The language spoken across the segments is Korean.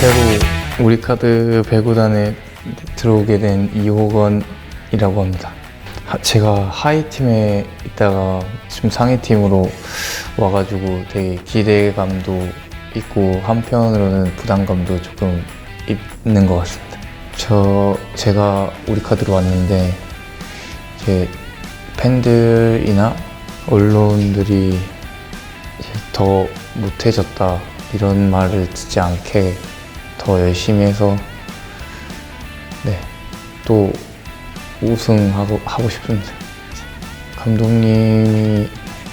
배구 우리 카드 배구단에 들어오게 된 이호건이라고 합니다. 하- 제가 하이 팀에 있다가 지금 상위 팀으로 와가지고 되게 기대감도 있고 한편으로는 부담감도 조금 있는 것 같습니다. 저 제가 우리 카드로 왔는데 이제 팬들이나 언론들이 더 못해졌다 이런 말을 듣지 않게 더 열심히 해서 네 또 우승하고 하고 싶습니다. 감독님이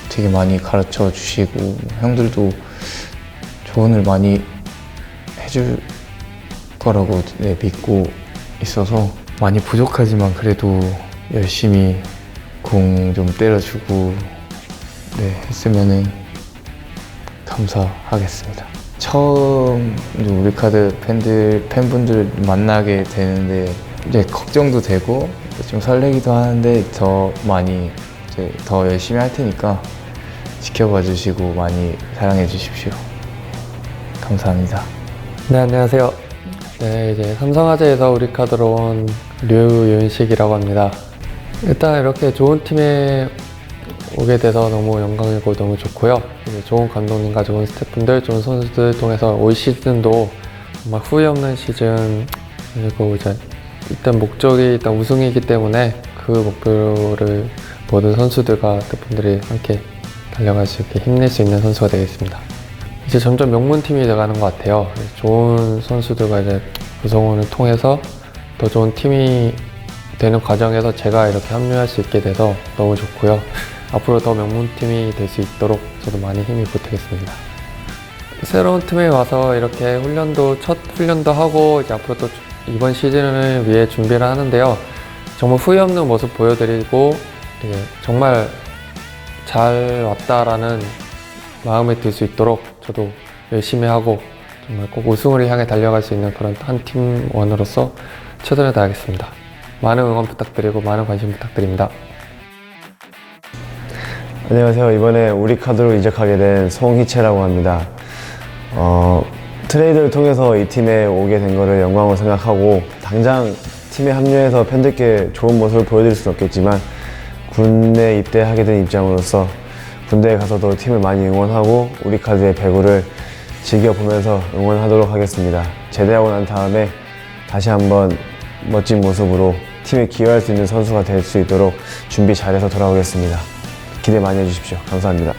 되게 많이 가르쳐 주시고 형들도 조언을 많이 해줄 거라고 네, 믿고 있어서 많이 부족하지만 그래도 열심히 공 좀 때려주고 네 했으면은 감사하겠습니다. 처음 이제 우리 카드 팬들 팬분들 만나게 되는데 이제 걱정도 되고 좀 설레기도 하는데 더 많이 이제 더 열심히 할 테니까 지켜봐 주시고 많이 사랑해 주십시오. 감사합니다. 네, 안녕하세요. 네, 이제 삼성화재에서 우리 카드로 온 류윤식이라고 합니다. 일단 이렇게 좋은 팀에 오게 돼서 너무 영광이고 너무 좋고요. 이제 좋은 감독님과 좋은 스태프분들, 좋은 선수들 통해서 올 시즌도 정말 후회 없는 시즌 그리고 이제 일단 목적이 일단 우승이기 때문에 그 목표를 모든 선수들과 스태프분들이 함께 달려갈 수 있게 힘낼 수 있는 선수가 되겠습니다. 이제 점점 명문팀이 돼가는 것 같아요. 좋은 선수들과 이제 구성원을 통해서 더 좋은 팀이 되는 과정에서 제가 이렇게 합류할 수 있게 돼서 너무 좋고요. 앞으로 더 명문팀이 될 수 있도록 저도 많이 힘이 보태겠습니다. 새로운 팀에 와서 이렇게 훈련도 첫 훈련도 하고 이제 앞으로 또 이번 시즌을 위해 준비를 하는데요. 정말 후회 없는 모습 보여드리고 이제 정말 잘 왔다라는 마음에 들 수 있도록 저도 열심히 하고 정말 꼭 우승을 향해 달려갈 수 있는 그런 한 팀원으로서 최선을 다하겠습니다. 많은 응원 부탁드리고 많은 관심 부탁드립니다. 안녕하세요. 이번에 우리 카드로 이적하게 된 송희채라고 합니다. 어, 트레이드를 통해서 이 팀에 오게 된 거를 영광으로 생각하고 당장 팀에 합류해서 팬들께 좋은 모습을 보여드릴 수는 없겠지만 군에 입대하게 된 입장으로서 군대에 가서도 팀을 많이 응원하고 우리 카드의 배구를 즐겨보면서 응원하도록 하겠습니다. 제대하고 난 다음에 다시 한번 멋진 모습으로 팀에 기여할 수 있는 선수가 될 수 있도록 준비 잘해서 돌아오겠습니다. 기대 많이 해주십시오. 감사합니다.